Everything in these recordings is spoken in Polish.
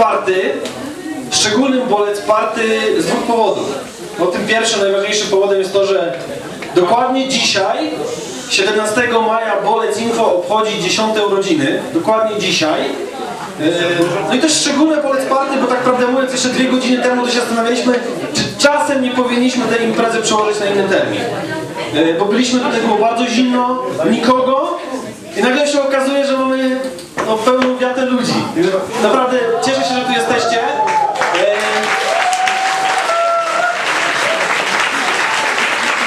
Party, szczególnym Bolec Party z dwóch powodów. No, tym pierwszym, najważniejszym powodem jest to, że dokładnie dzisiaj, 17 maja, Bolec Info obchodzi 10 urodziny. Dokładnie dzisiaj. Yy, No i też szczególne Bolec Party, bo tak prawdę mówiąc, jeszcze dwie godziny temu to się zastanawialiśmy, czy czasem nie powinniśmy tej imprezy przełożyć na inny termin. Yy, Bo byliśmy tutaj, było bardzo zimno, nikogo i nagle się okazuje, że mamy Naprawdę cieszę się, że tu jesteście. Yy,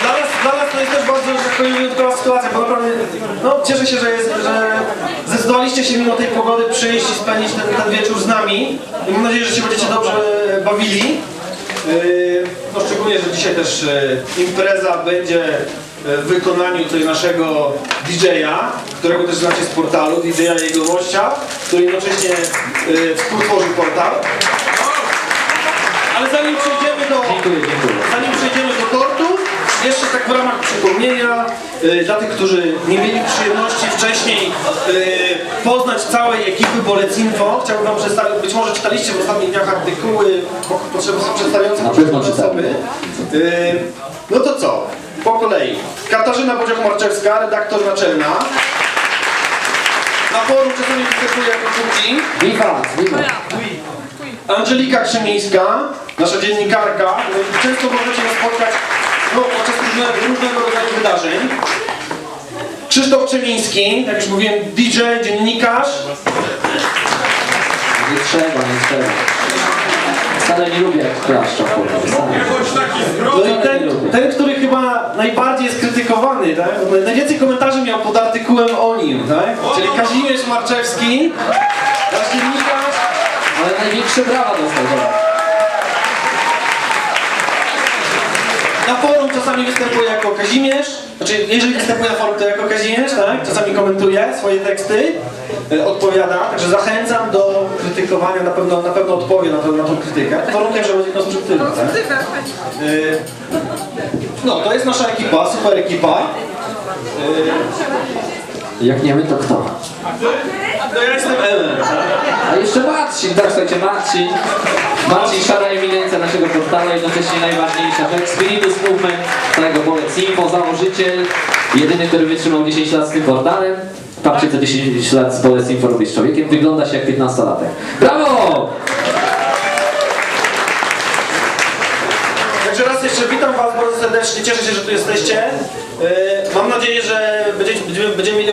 Dla nas, dla nas to jest też bardzo tak powiem, wyjątkowa sytuacja, bo naprawdę no, cieszę się, że, jest, że zdecydowaliście się mimo tej pogody przyjść i spędzić ten, ten wieczór z nami. I mam nadzieję, że się będziecie dobrze bawili. Yy, No szczególnie, że dzisiaj też e, impreza będzie w wykonaniu tutaj naszego DJ-a, którego też znacie z portalu, DJ-a jego gościa, który jednocześnie e, współtworzył portal. Ale zanim przejdziemy do... Dziękuję, dziękuję. Zanim przejdziemy do tortu, jeszcze tak w ramach przypomnienia y, dla tych, którzy nie mieli przyjemności wcześniej y, poznać całej ekipy Bolec Info, chciałbym wam przedstawić, być może czytaliście w ostatnich dniach artykuły po- potrzeb- przedstawiające Na pewno czytałem. osoby. Y, no to co? Po kolei. Katarzyna Bodziak-Marczewska, redaktor naczelna. Na forum czasami występuje jako Kuki. Wiwat, wiwat. Angelika Krzemińska, nasza dziennikarka. Często możecie ją spotkać no, podczas różne, różnego rodzaju wydarzeń. Krzysztof Krzemiński, jak już mówiłem, DJ, dziennikarz. Nie trzeba, nie trzeba. Wcale nie lubię jak klaszczą. No i ten, ten, który tak? Najwięcej komentarzy miał pod artykułem o nim, tak? Czyli Kazimierz Marczewski, nasz dziennikarz. Ale największe brawa dostał. dobra. Na forum czasami występuje jako Kazimierz, znaczy jeżeli występuje na forum to jako Kazimierz, tak? Czasami komentuje swoje teksty, e, odpowiada, także zachęcam do krytykowania, na pewno, na pewno odpowie na, to, na tą krytykę, pod warunkiem, że będzie konstruktywna, tak? No, to jest nasza ekipa, super ekipa. Jak nie my, to kto? No ja jestem Ellen. A jeszcze Marcin, tak słuchajcie, Marcin. Marcin, szara eminencja naszego portalu, jednocześnie najważniejsza rzecz. Spiritus Movement, całego Bolec Info, założyciel, jedyny, który wytrzymał 10 lat z tym portalem. Patrzcie, co 10 lat z Bolec Info robi z człowiekiem, wygląda się jak 15-latek. Brawo! Także raz jeszcze witam Was bardzo serdecznie, cieszę się, że tu jesteście. E, mam nadzieję, że będziemy, mieli